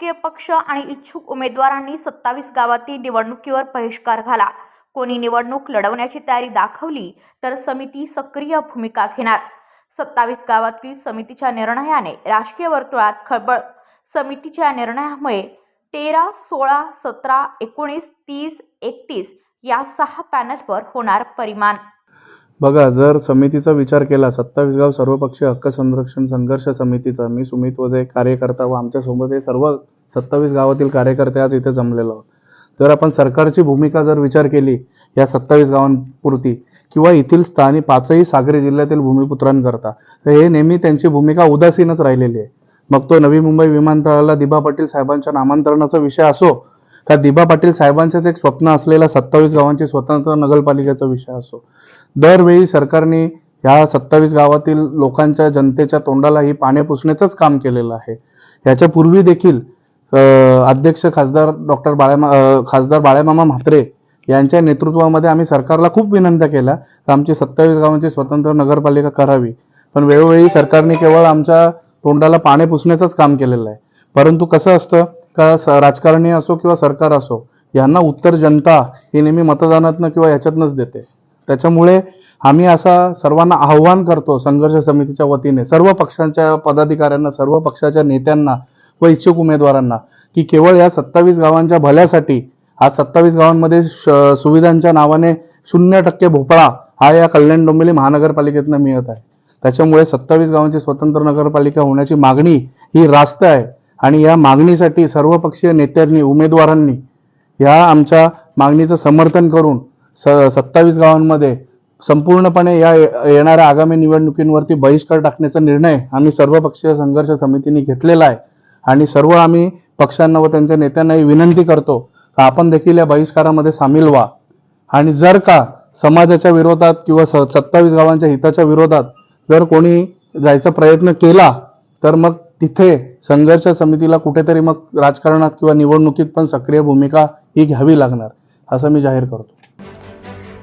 राजकीय पक्ष आणि इच्छुक उमेदवारांनी सत्तावीस गावातील निवडणुकीवर बहिष्कार घाला. कोणी निवडणूक लढवण्याची तयारी दाखवली तर समिती सक्रिय भूमिका घेणार. सत्तावीस गावातील समितीच्या निर्णयाने राजकीय वर्तुळात खळबळ. समितीच्या निर्णयामुळे तेरा सोळा सतरा एकोणीस तीस एकतीस या सहा पॅनलवर होणार परिमाण बघा जर समितीचा विचार केला सत्तावीस गाव सर्वपक्षीय हक्क संरक्षण संघर्ष समितीचा मी सुमित वजे कार्यकर्ता व आमच्यासोबत हे सर्व सत्तावीस गावातील कार्यकर्ते आज इथे जमलेलो आहोत. जर आपण सरकारची भूमिका जर विचार केली या सत्तावीस गावांपुरती किंवा येथील स्थानिक पाचही सागरी जिल्ह्यातील भूमिपुत्रांकरता तर हे नेहमी त्यांची भूमिका उदासीनच राहिलेली आहे. मग तो नवी मुंबई विमानतळाला दिबा पाटील साहेबांच्या नामांतरणाचा विषय असो का दिबा पाटील साहेबांचंच एक स्वप्न असलेला सत्तावीस गावांची स्वतंत्र नगरपालिकेचा विषय असो? दरवेळी सरकारने ह्या सत्तावीस गावातील लोकांच्या जनतेच्या तोंडाला ही पाणी पुसण्याचंच काम केलेलं आहे. याच्यापूर्वी देखील अध्यक्ष खासदार डॉक्टर बाळ्यामा खासदार बाळ्यामामा म्हात्रे यांच्या नेतृत्वामध्ये आम्ही सरकारला खूप विनंत्या केल्या. की आमची सत्तावीस गावांची स्वतंत्र नगरपालिका करावी. पण वेळोवेळी सरकारने केवळ आमच्या तोंडाला पाणी पुसण्याचंच काम केलेलं आहे. परंतु कसं असतं? का राजकारणी असो किंवा सरकार असो यांना उत्तर जनता ही नेहमी मतदानातनं किंवा ह्याच्यातनंच देते. त्याच्यामुळे आम्ही असा सर्वांना आव्हान करतो संघर्ष समितीच्या वतीने सर्व पक्षांच्या पदाधिकाऱ्यांना सर्व पक्षाच्या नेत्यांना व इच्छुक उमेदवारांना की केवळ या सत्तावीस गावांच्या भल्यासाठी आज सत्तावीस गावांमध्ये श- सुविधांच्या नावाने शून्य टक्के भोपळा हा या कल्याण डोंबिवली महानगरपालिकेतनं मिळत आहे. त्याच्यामुळे सत्तावीस गावांची स्वतंत्र नगरपालिका होण्याची मागणी ही रास्त आहे आणि या मागणीसाठी सर्वपक्षीय नेत्यांनी उमेदवारांनी या आमच्या मागणीचं समर्थन करून स सत्तावीस गावांमध्ये संपूर्णपणे या येणाऱ्या आगामी निवडणुकींवरती बहिष्कार टाकण्याचा निर्णय आम्ही सर्वपक्षीय संघर्ष समितीने घेतलेला आहे. आणि सर्व आम्ही पक्षांना व त्यांच्या नेत्यांनाही विनंती करतो का आपण देखील या बहिष्कारामध्ये सामील व्हा. आणि जर का समाजाच्या विरोधात किंवा स- सत्तावीस गावांच्या हिताच्या विरोधात जर कोणी जायचा प्रयत्न केला तर मग तिथे संघर्ष समितीला कुठेतरी मग राजकारणात किंवा निवडणुकीत पण सक्रिय भूमिका ही घ्यावी लागणार असं मी जाहीर करतो.